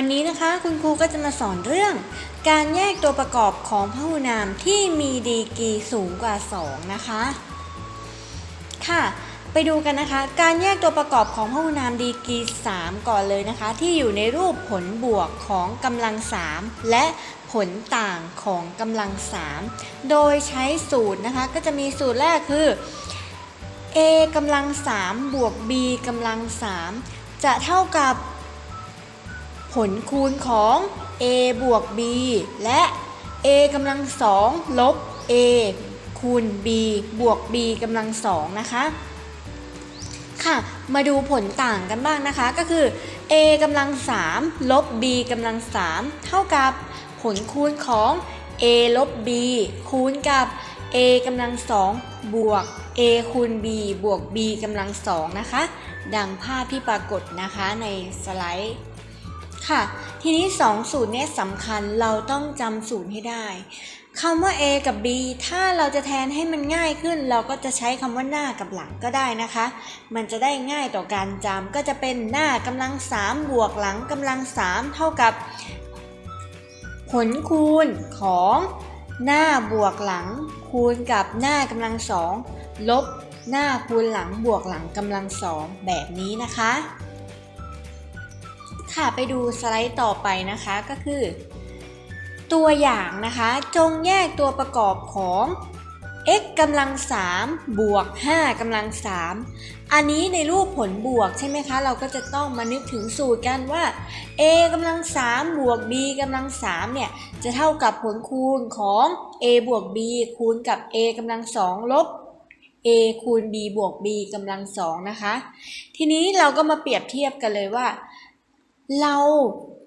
วันนี้นะคะคุณครูก็จะมาสอนเรื่อง การแยกตัวประกอบของพหูนามที่มีดีกรีสูงกว่า 2 นะคะ ค่ะ ไปดูกันนะคะ การแยกตัวประกอบของพหูนามดีกรี3ก่อนเลยนะคะ ที่อยู่ในรูปผลบวกของกำลัง 3 และผลต่างของกำลัง 3 โดยใช้สูตรนะคะ ก็จะมีสูตรแรกคือ a กำลัง3บวก b กำลัง3จะเท่ากับ ผลคูณของ a บวก b และ a กำลังสองลบ a คูณ b บวก b กำลังสองนะคะ ค่ะ มาดูผลต่างกันบ้างนะคะ ก็คือ a กำลัง3ลบ b กำลัง3เท่ากับผลคูณของ a ลบ b คูณกับ a กำลัง2บวก a คูณ b บวก b กำลัง2นะคะ ดังภาพที่ปรากฏนะคะในสไลด์ ค่ะ ทีนี้ 2 สูตรนี้สำคัญเราต้องจำสูตรให้ได้คำว่า a กับ b ถ้าเราจะแทนให้มันง่ายขึ้น เราก็จะใช้คำว่าหน้ากับหลังก็ได้นะคะ มันจะได้ง่ายต่อการจำก็จะเป็นหน้ากำลัง 3 บวกหลังกำลัง 3 เท่ากับ ผลคูณของหน้าบวกหลัง คูณกับหน้ากำลังสองลบหน้าคูณหลังบวกหลังกำลังสองแบบนี้นะคะ ค่ะไปดูสไลด์ต่อไปนะคะก็คือ ตัวอย่างนะคะ จงแยกตัวประกอบของ x กำลัง3บวก5กำลัง3อันนี้ในรูปผลบวกใช่ไหมคะ เราก็จะต้องมานึกถึงสูตรกันว่า a กำลัง3บวก b กำลัง3เนี่ย จะเท่ากับผลคูณของ a บวก b คูณกับ a กำลัง2ลบ a คูณ b บวก b กำลัง2นะคะ ทีนี้เราก็มาเปรียบเทียบกันเลยว่า เรา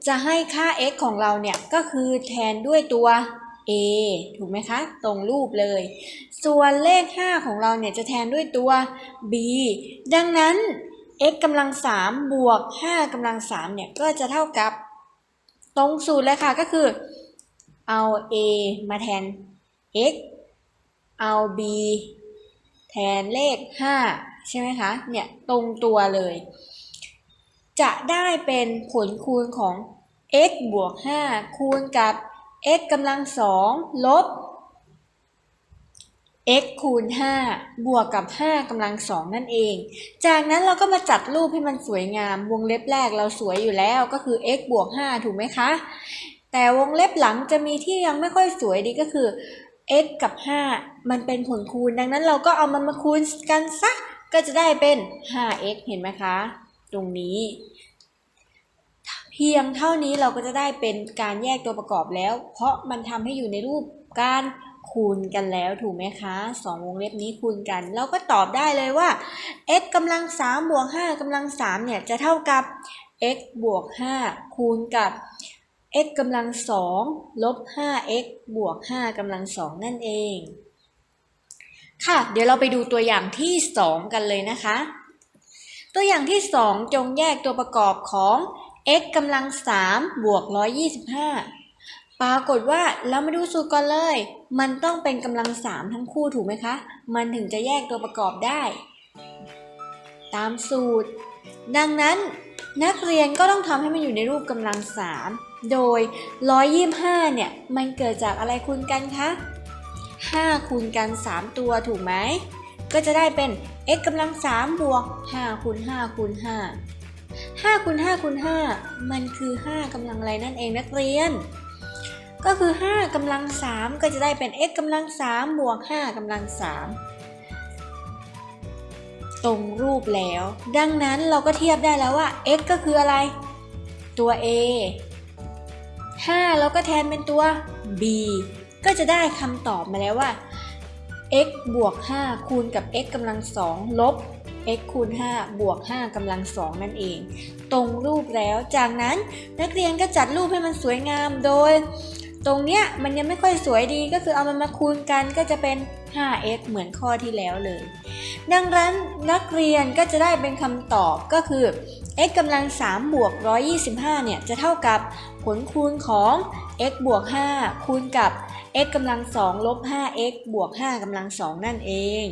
จะให้ค่า x ของเราเนี่ยก็คือแทนด้วยตัว a ถูกไหมคะ ตรงรูปเลย ส่วนเลข 5 ของเราเนี่ยจะแทนด้วยตัว b ดังนั้น x กำลัง3บวก 5กำลัง3เนี่ยก็จะเท่ากับตรงสูตรเลยค่ะก็คือ เอา a มาแทน x เอา b แทนเลข 5 ใช่ไหมคะ เนี่ยตรงตัวเลย จะได้เป็นผลคูณของ x บวก 5 คูณกับ x กำลังสองลบ x คูณ 5 บวกกับ 5กำลังสองนั่นเอง จากนั้นเราก็มาจัดรูปให้มันสวยงาม วงเล็บแรกเราสวยอยู่แล้วก็คือ x บวก 5 ถูกไหมคะ แต่วงเล็บหลังจะมีที่ยังไม่ค่อยสวยดีก็คือ x กับ 5 มันเป็นผลคูณ ดังนั้นเราก็เอามันมาคูณกันซะ ก็จะได้เป็น 5x เห็นไหมคะ ตรงนี้ เพียงเท่านี้เราก็จะได้เป็นการแยกตัวประกอบแล้ว เพราะมันทำให้อยู่ในรูปการคูณกันแล้วถูกไหมคะสองวงเล็บนี้คูณกัน เราก็ตอบได้เลยว่า x กำลัง3บวก5กำลัง3เนี่ยจะเท่ากับ x บวก 5 คูณกับ x กำลัง2ลบ 5x บวก 5กำลัง2นั่นเอง ค่ะ เดี๋ยวเราไปดูตัวอย่างที่ 2 กันเลยนะคะ ตัวอย่างที่ 2 จงแยกตัวประกอบของ x กำลัง3บวก 125 ปรากฏว่าเรามาดูสูตรก่อนเลย มันต้องเป็นกำลัง 3 ทั้งคู่ถูกไหมคะ มันถึงจะแยกตัวประกอบได้ ตามสูตร ดังนั้นนักเรียนก็ต้องทำให้มันอยู่ในรูปกำลัง 3 โดย 125 เนี่ย มันเกิดจากอะไรคูณกันคะ 5 คูณกัน 3 ตัวถูกไหม ก็จะได้เป็น x กำลัง3บวก5คูณ5คูณ5 5คูณ5คูณ5มันคือ5กำลังอะไรนั่นเองนักเรียน ก็คือ5กำลัง3ก็จะได้เป็น x กำลัง3บวก5กำลัง3ตรงรูปแล้ว ดังนั้นเราก็เทียบได้แล้วว่า x ก็คืออะไร ตัว a 5เราก็แทนเป็นตัว b ก็จะได้คำตอบมาแล้วว่า x บวก 5 คูณกับ x กำลัง2ลบ x คูณ 5 บวก 5กำลัง2นั่นเอง ตรงรูปแล้ว จากนั้นนักเรียนก็จัดรูปให้มันสวยงามโดย ตรงเนี้ยมันยังไม่ค่อยสวยดีก็คือเอามันมาคูณกันก็จะเป็น 5x เหมือนข้อที่แล้วเลย ดังนั้นนักเรียนก็จะได้เป็นคำตอบก็คือ x กำลัง3บวก 125 เนี่ยจะเท่ากับผลคูณของ x บวก 5 คูณกับ x กำลัง2ลบ 5x บวก 5กำลัง2นั่นเอง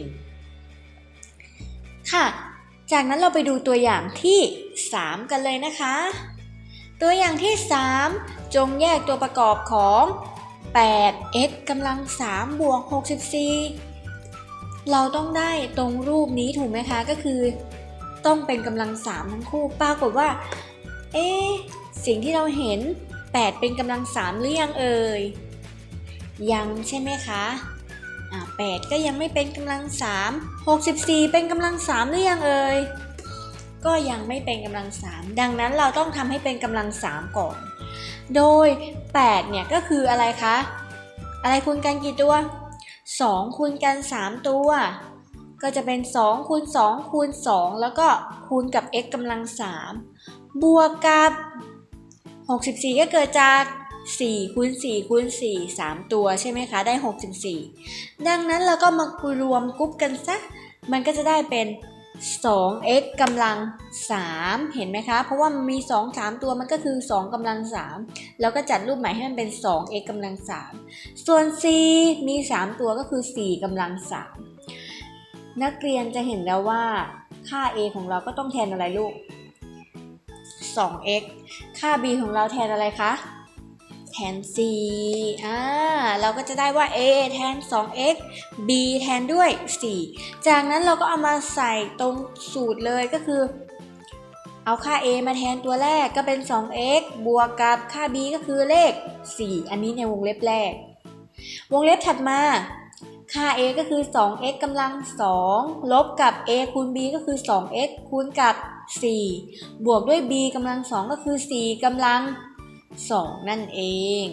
ค่ะ จากนั้นเราไปดูตัวอย่างที่ 3 กันเลยนะคะ ตัวอย่างที่ 3 จงแยกตัวประกอบของ 8x กำลัง3บวก 64 เราต้องได้ตรงรูปนี้ถูกไหมคะ ก็คือต้องเป็นกำลัง 3 ทั้งคู่ปรากฏว่า เอ๊สิ่งที่เราเห็น 8 เป็นกำลัง 3 หรือยังเอ่ย ยังใช่ไหมคะอ่า8ก็ยังไม่เป็นกำลัง3 64เป็นกำลัง3หรือยังเอ่ยก็ยังไม่เป็นกำลัง3ดังนั้นเราต้องทำให้เป็นกำลัง3ก่อน โดย8เนี่ยก็คืออะไรคะ อะไรคูณกันกี่ตัว 2คูณกัน 3 ตัว ก็จะเป็น2คูณ2คูณ2แล้วก็คูณกับ x กำลัง3บวกกับ 64 ก็เกิดจาก 4คูณ4คูณ4 3 ตัวใช่ไหมคะ ได้ 64 ดังนั้นเราก็มารวมกรุ๊ปกันซะ มันก็จะได้เป็น 2x กำลัง 3 เห็นไหมคะ เพราะว่ามันมี 2 3 ตัวมันก็คือ 2กำลัง 3 แล้วก็จัดรูปใหม่ให้มันเป็น 2x กำลัง 3 ส่วน c มี 3 ตัวก็คือ 4กำลัง 3 นักเรียนจะเห็นแล้วว่าค่า a ของเราก็ต้องแทนอะไรลูก 2x ค่า b ของเราแทนอะไรคะ แทน c อ่า เราก็จะได้ว่า a แทน 2x b แทนด้วย 4 จากนั้นเราก็เอามาใส่ตรงสูตรเลยก็คือ เอาค่า a มาแทนตัวแรกก็เป็น 2x บวกกับค่า b ก็คือเลข 4 อันนี้ในวงเล็บแรก วงเล็บถัดมา ค่า a ก็คือ 2x กำลัง 2 ลบกับ a คูณ b ก็คือ 2x คูณกับ 4 บวกด้วย b กำลัง 2 ก็คือ 4กำลัง2 นั่นเอง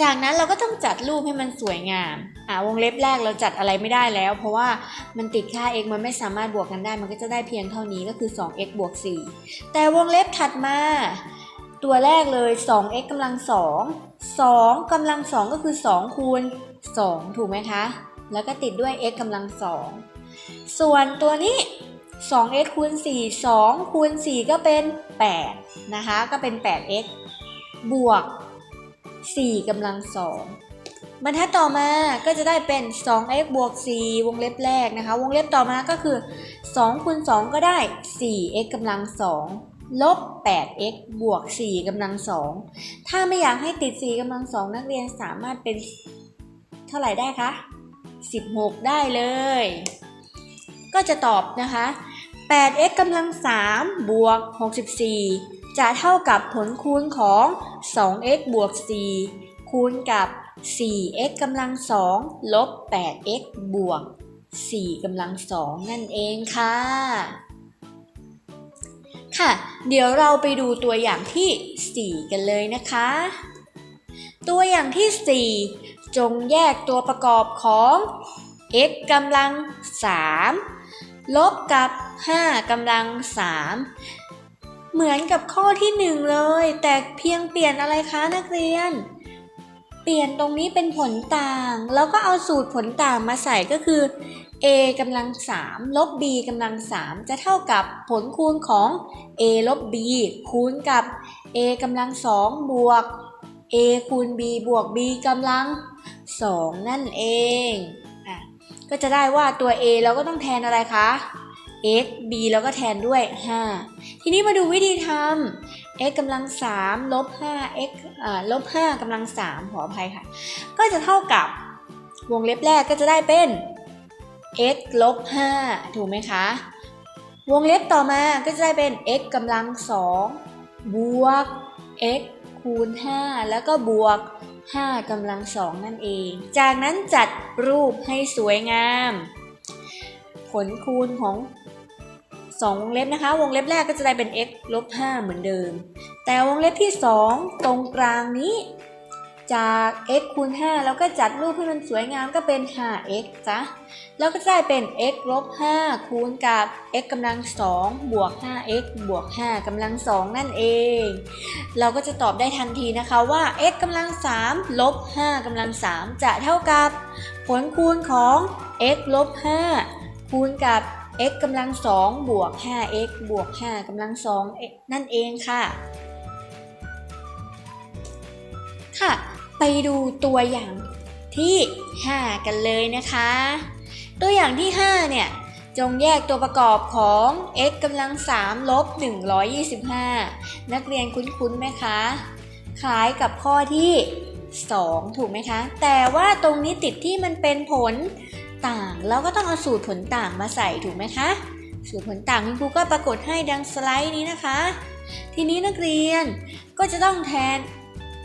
จากนั้นเราก็ต้องจัดรูปให้มันสวยงามอ่าวงเล็บแรกเราจัดอะไรไม่ได้แล้ว เพราะว่ามันติดค่า x มันไม่สามารถบวกกันได้ มันก็จะได้เพียงเท่านี้ก็คือ 2x บวก 4 แต่วงเล็บถัดมา ตัวแรกเลย 2x กำลัง 2 2กำลัง 2 ก็คือ 2 คูณ 2 ถูกไหมคะ แล้วก็ติดด้วย x กำลัง 2 ส่วนตัวนี้ 2x คูณ4 2คูณ4ก็เป็น 8 นะคะ ก็เป็น 8x บวก 4กำลัง 2 บรรทัดต่อมาก็จะได้เป็น 2x บวก 4 วงเล็บแรกนะคะ วงเล็บต่อมาก็คือ 2คูณ2ก็ได้ 4x กำลัง 2 ลบ 8x บวก 4กำลัง 2 ถ้าไม่อยากให้ติด 4กำลัง 2 นักเรียนสามารถเป็นเท่าไหร่ได้คะ 16 ได้เลย ก็จะตอบนะคะ 8x กำลัง3บวก 64 จะเท่ากับผลคูณของ 2x บวก 4 คูณกับ 4x กำลัง2ลบ 8x บวก 4กำลัง2นั่นเองค่ะ ค่ะ เดี๋ยวเราไปดูตัวอย่างที่ 4 กันเลยนะคะ ตัวอย่างที่ 4 จงแยกตัวประกอบของ x กำลัง3ลบกับ 5กำลัง 3 เหมือนกับข้อที่ 1 เลย แต่เพียงเปลี่ยนอะไรคะนักเรียน เปลี่ยนตรงนี้เป็นผลต่าง แล้วก็เอาสูตรผลต่างมาใส่ก็คือ a กำลัง 3 ลบ b กำลัง 3 จะเท่ากับผลคูณของ a ลบ b คูณกับ a กำลัง 2 บวก a คูณ b บวก b กำลัง 2 นั่นเองอะก็จะได้ว่าตัว a เราก็ต้องแทนอะไรคะ x b แล้วก็แทนด้วย 5 ทีนี้มาดูวิธีทำ x กำลัง3ลบ5 x อ่าลบ5กำลัง3ขออภัยค่ะ ก็จะเท่ากับวงเล็บแรกก็จะได้เป็น x ลบ5ถูกไหมคะ วงเล็บต่อมาก็จะได้เป็น x กำลัง2บวก x คูณ 5 แล้วก็บวก 5กำลัง2นั่นเอง จากนั้นจัดรูปให้สวยงาม ผลคูณของ 2 วงเล็บนะคะ วงเล็บแรกก็จะได้เป็น x ลบ 5 เหมือนเดิม แต่วงเล็บที่ 2 ตรงกลางนี้ จาก x คูณ 5 แล้วก็จัดรูปให้มันสวยงามก็เป็น 5x จ้ะแล้วก็ได้เป็น x ลบ 5 คูณกับ x กำลัง 2 บวก 5x บวก 5กำลัง 2 นั่นเอง เราก็จะตอบได้ทันทีนะคะว่า x กำลัง 3 ลบ 5กำลัง 3 จะเท่ากับ ผลคูณของ x ลบ 5 คูณกับ x กำลัง2บวก 5x บวก 5กำลัง2นั่นเองค่ะ ค่ะ ไปดูตัวอย่างที่ 5 กันเลยนะคะ ตัวอย่างที่ 5 เนี่ย จงแยกตัวประกอบของ x กำลัง3ลบ125 นักเรียนคุ้นๆไหมคะ คล้ายกับข้อที่ 2 ถูกไหมคะ แต่ว่าตรงนี้ติดที่มันเป็นผล ต่าง เราก็ต้องเอาสูตรผลต่างมาใส่ถูกไหมคะ สูตรผลต่างคุณครูก็ปรากฏให้ดังสไลด์นี้นะคะ ทีนี้นักเรียนก็จะต้องแทน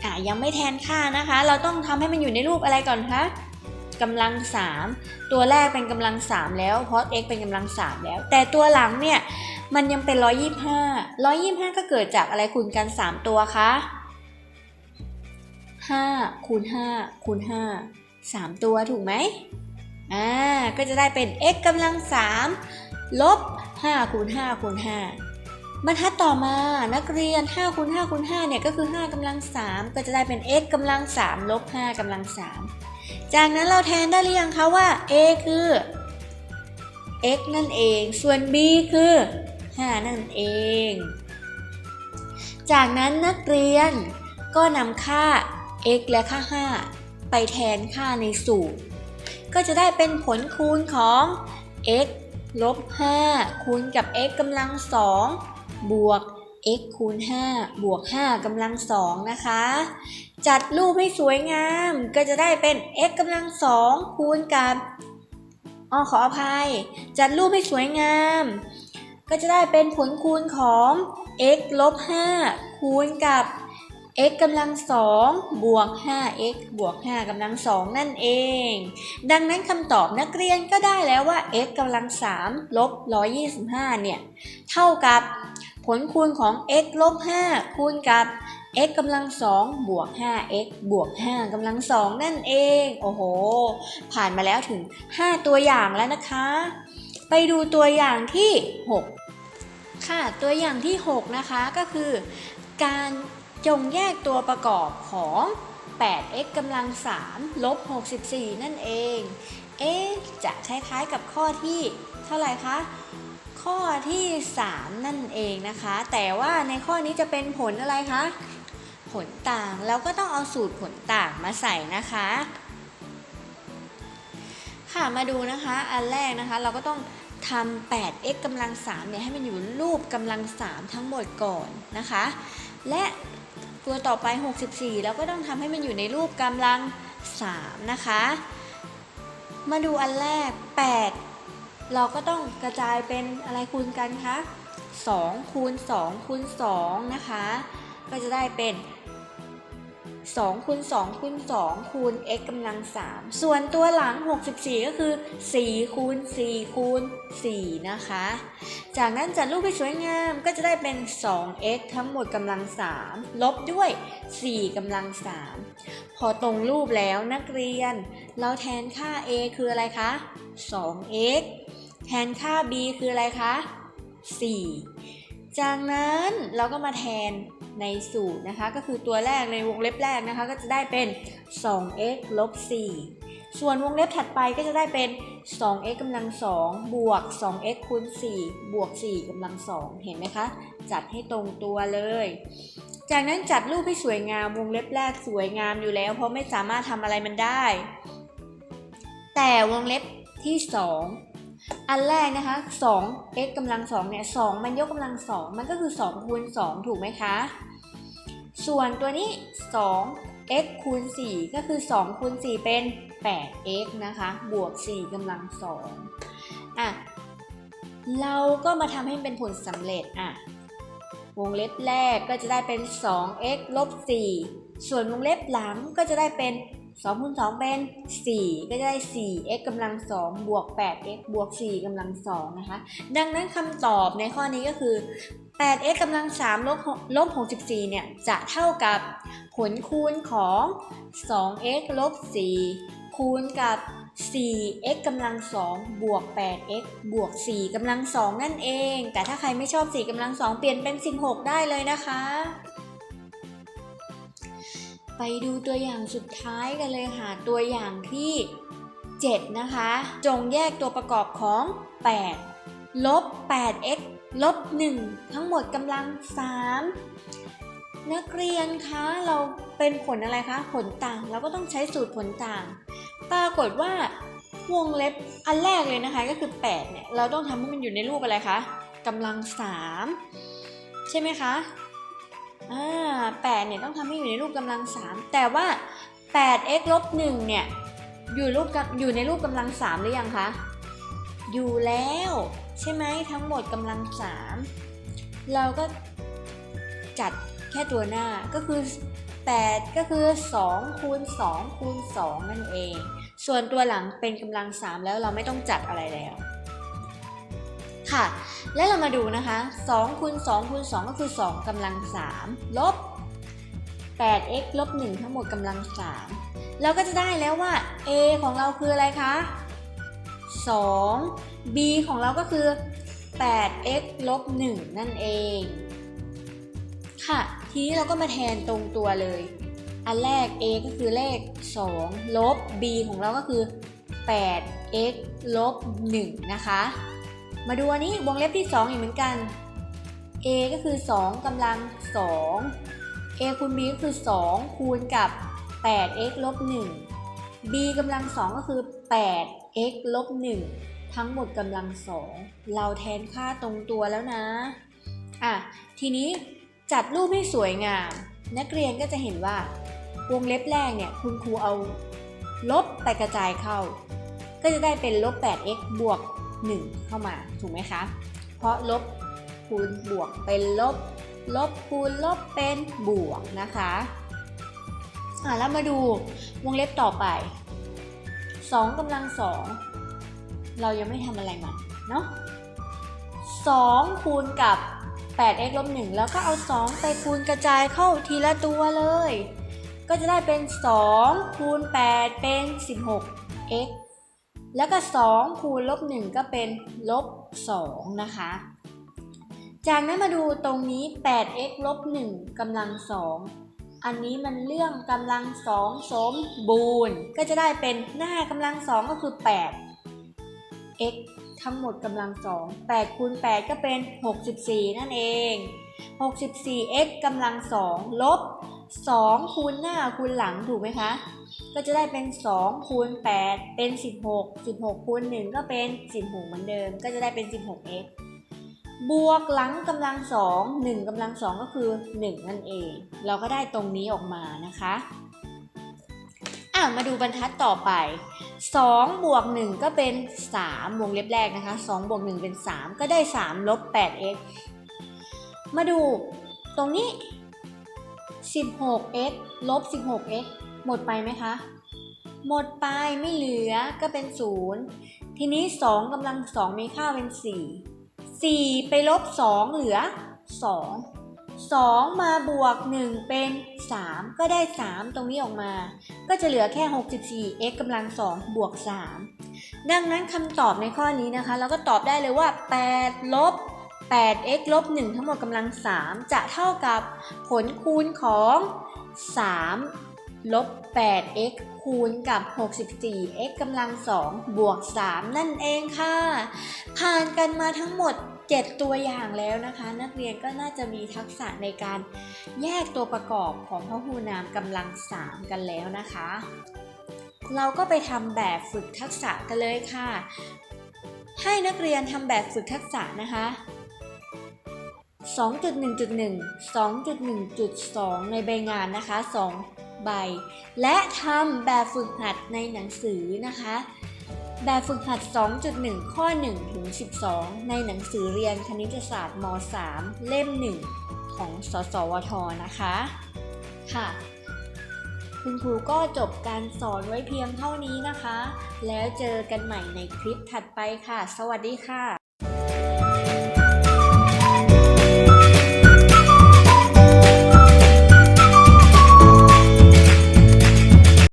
อะยังไม่แทนค่านะคะ เราต้องทำให้มันอยู่ในรูปอะไรก่อนคะกำลัง 3 ตัวแรกเป็นกำลัง 3 แล้วเพราะ x เป็นกำลัง 3 แล้ว แต่ตัวหลังเนี่ยมันยังเป็น 125 125 ก็เกิดจากอะไรคูณกัน 3 ตัวคะ5คูณ5คูณ5 3 ตัวถูกไหม อ่าก็จะได้เป็น x กำลัง3ลบ5คูณ5คูณ5บรรทัดต่อมานักเรียน5คูณ5คูณ5เนี่ยก็คือ5กำลัง3ก็จะได้เป็น x กำลัง3ลบ5กำลัง3จากนั้นเราแทนได้หรือยังคะว่า a คือ x นั่นเอง ส่วน b คือ 5 นั่นเอง จากนั้นนักเรียนก็นำค่า x และค่า 5 ไปแทนค่าในสูตร ก็จะได้เป็นผลคูณของ x ลบ 5 คูณกับ x กำลัง 2 บวก x คูณ 5 บวก 5กำลัง 2 นะคะ จัดรูปให้สวยงามก็จะได้เป็น x กำลัง 2 คูณกับอ๋อขออภัย จัดรูปให้สวยงาม ก็จะได้เป็นผลคูณของ x ลบ 5 คูณกับ x กำลัง2บวก 5x บวก 5กำลัง2นั่นเอง ดังนั้นคำตอบนักเรียนก็ได้แล้วว่า x กำลัง3ลบ125 เนี่ย เท่ากับผลคูณของ x ลบ 5 คูณกับ x กำลัง2บวก 5x บวก 5กำลัง2นั่นเอง โอ้โห ผ่านมาแล้วถึง 5 ตัวอย่างแล้วนะคะ ไปดูตัวอย่างที่ 6 ค่ะ ตัวอย่างที่ 6 นะคะก็คือการ จงแยกตัวประกอบของ 8x กำลัง 3 ลบ 64 นั่นเอง เอ๊ะจะคล้ายๆกับข้อที่เท่าไหร่คะ ข้อที่ 3 นั่นเองนะคะ แต่ว่าในข้อนี้จะเป็นผลอะไรคะ ผลต่างแล้วก็ต้องเอาสูตรผลต่างมาใส่นะคะ ค่ะมาดูนะคะ อันแรกนะคะเราก็ต้องทำ 8x กำลัง3เนี่ยให้มันอยู่รูปกำลัง 3 ทั้งหมดก่อนนะคะ และ ตัวต่อไป 64เราก็ต้องทำให้มันอยู่ในรูปกำลัง 3 นะคะ มาดูอันแรก 8 เราก็ต้องกระจายเป็นอะไรคูณกันคะ2คูณ2คูณ2นะคะ ก็จะได้เป็น 2คูณ2คูณ2คูณ x กำลัง 3 ส่วนตัวหลัง 64 ก็คือ 4 คูณ 4 คูณ 4 นะคะ จากนั้นจัดรูปให้สวยงามก็จะได้เป็น 2x ทั้งหมดกำลัง 3 ลบด้วย 4กำลัง 3 พอตรงรูปแล้วนักเรียน เราแทนค่า a คืออะไรคะ 2x แทนค่า b คืออะไรคะ 4 จากนั้นเราก็มาแทนในสูตรนะคะ ก็คือตัวแรกในวงเล็บแรกนะคะ ก็จะได้เป็น 2x ลบ 4 ส่วนวงเล็บถัดไปก็จะได้เป็น 2x กำลัง 2 บวก 2x คูณ 4 บวก 4กำลัง 2 เห็นไหมคะ จัดให้ตรงตัวเลย จากนั้นจัดรูปให้สวยงาม วงเล็บแรกสวยงามอยู่แล้ว เพราะไม่สามารถทำอะไรมันได้ แต่วงเล็บที่ 2 อันแรกนะคะ 2x กำลัง2เนี่ย2มันยกกำลัง 2 มันก็คือ 2 คูณ 2 ถูกไหมคะ ส่วนตัวนี้ 2x คูณ 4 ก็คือ 2 คูณ 4 เป็น 8x นะคะ บวก 4กำลัง 2 อะ เราก็มาทำให้เป็นผลสำเร็จ อะ วงเล็บแรกก็จะได้เป็น 2x ลบ 4 ส่วนวงเล็บหลังก็จะได้เป็น 2คูณ2เป็น 4 ก็จะได้ 4x กำลัง2บวก 8x บวก 4กำลัง2นะคะ ดังนั้นคำตอบในข้อนี้ก็คือ 8x กำลัง3ลบลบ64 เนี่ย จะเท่ากับผลคูณของ 2x ลบ 4 คูณกับ 4x กำลัง2บวก 8x บวก 4กำลัง2นั่นเอง แต่ถ้าใครไม่ชอบ 4กำลัง2เปลี่ยนเป็น 16 ได้เลยนะคะ ไปดูตัวอย่างสุดท้ายกันเลยค่ะ ตัวอย่างที่ 7 นะคะ จงแยกตัวประกอบของ 8 ลบ 8x ลบ 1 ทั้งหมดกำลัง 3 นักเรียนคะ เราเป็นผลอะไรคะ ผลต่าง เราก็ต้องใช้สูตรผลต่าง ปรากฏว่าวงเล็บอันแรกเลยนะคะก็คือ 8 เนี่ย เราต้องทำให้มันอยู่ในรูปอะไรคะกำลัง 3 ใช่ไหมคะ อ่า8เนี่ยต้องทำให้อยู่ในรูปกำลัง3แต่ว่า 8x ลบ1เนี่ยอยู่รูปอยู่ในรูปกำลัง3หรือยังคะ อยู่แล้ว ใช่ไหมทั้งหมดกำลัง3เราก็จัดแค่ตัวหน้าก็คือ 8 ก็คือ 2 คูณ 2 คูณ 2 นั่นเอง ส่วนตัวหลังเป็นกำลัง 3 แล้วเราไม่ต้องจัดอะไรแล้ว ค่ะ และเรามาดูนะคะ2คูณ2คูณ2ก็คือ 2กำลัง 3 ลบ 8x ลบ 1 ทั้งหมดกำลัง 3 เราก็จะได้แล้วว่า a ของเราคืออะไรคะ 2 b ของเราก็คือ 8x ลบ 1 นั่นเอง ค่ะ ทีนี้เราก็มาแทนตรงตัวเลย อันแรก a ก็คือเลข 2 ลบ b ของเราก็คือ 8x ลบ 1 นะคะ มาดูอันนี้วงเล็บที่ 2 อีกเหมือนกัน a ก็คือ 2กำลัง 2 a คูณ b ก็คือ 2 คูณกับ 8x ลบ 1 b กำลัง 2 ก็คือ 8x ลบ 1 ทั้งหมดกำลัง 2 เราแทนค่าตรงตัวแล้วนะ อะ ทีนี้จัดรูปให้สวยงาม นักเรียนก็จะเห็นว่าวงเล็บแรกเนี่ยคุณครูเอาลบไปกระจายเข้า ก็จะได้เป็นลบ 8x บวก 1 เข้ามาถูกไหมคะ เพราะลบคูณบวกเป็นลบ ลบคูณลบเป็นบวกนะคะอะแล้วมาดูวงเล็บต่อไป 2กำลัง 2 เรายังไม่ทำอะไรมันเนาะ2คูณกับ 8x ลบ1แล้วก็เอา 2 ไปคูณกระจายเข้าทีละตัวเลย ก็จะได้เป็น 2 คูณ 8 เป็น 16x แล้วก็2คูณลบ1ก็เป็นลบ2นะคะ จากนั้นมาดูตรงนี้ 8x ลบ1กำลัง 2 อันนี้มันเรื่องกำลัง 2 สมบูรณ์ ก็จะได้เป็นหน้ากำลัง 2 ก็คือ 8 x ทั้งหมดกำลัง 2 8คูณ8ก็เป็น 64 นั่นเอง 64 x กำลัง 2 ลบ 2 คูณหน้าคูณหลังถูกไหมคะ ก็จะได้เป็น2คูณ8เป็น 16 16คูณ1ก็เป็น 16 เหมือนเดิม ก็จะได้เป็น 16x บวกหลังกำลัง2 1กำลัง2ก็คือ 1 นั่นเอง เราก็ได้ตรงนี้ออกมานะคะอะมาดูบรรทัดต่อไป2บวก1ก็เป็น 3 วงเล็บแรกนะคะ2บวก1เป็น 3 ก็ได้ 3 ลบ 8x มาดูตรงนี้ 16x ลบ 16x หมดไปไหมคะ หมดไปไม่เหลือก็เป็น0ทีนี้2กำลัง2มีค่าเป็น4 4ไปลบ2เหลือ2 2มาบวก1เป็น3ก็ได้3ตรงนี้ออกมา ก็จะเหลือแค่ 64x กำลัง2บวก3ดังนั้นคำตอบในข้อนี้นะคะ เราก็ตอบได้เลยว่า8ลบ 8x ลบ 1 ทั้งหมดกำลัง 3 จะเท่ากับผลคูณของ 3 ลบ 8x คูณกับ 64x กำลัง 2 บวก 3 นั่นเองค่ะ ผ่านกันมาทั้งหมด 7 ตัวอย่างแล้วนะคะ นักเรียนก็น่าจะมีทักษะในการแยกตัวประกอบของพหูนามกำลัง 3 กันแล้วนะคะ เราก็ไปทำแบบฝึกทักษะกันเลยค่ะ ให้นักเรียนทำแบบฝึกทักษะนะคะ2.1.1 2.1.2 ในใบงานนะคะ 2 ใบ และทำแบบฝึกหัดในหนังสือนะคะ แบบฝึกหัด 2.1 ข้อ 1 ถึง 12 ในหนังสือเรียนคณิตศาสตร์ม .3 เล่ม 1 ของสสวทนะคะ ค่ะ คุณครูก็จบการสอนไว้เพียงเท่านี้นะคะ แล้วเจอกันใหม่ในคลิปถัดไปค่ะ สวัสดีค่ะ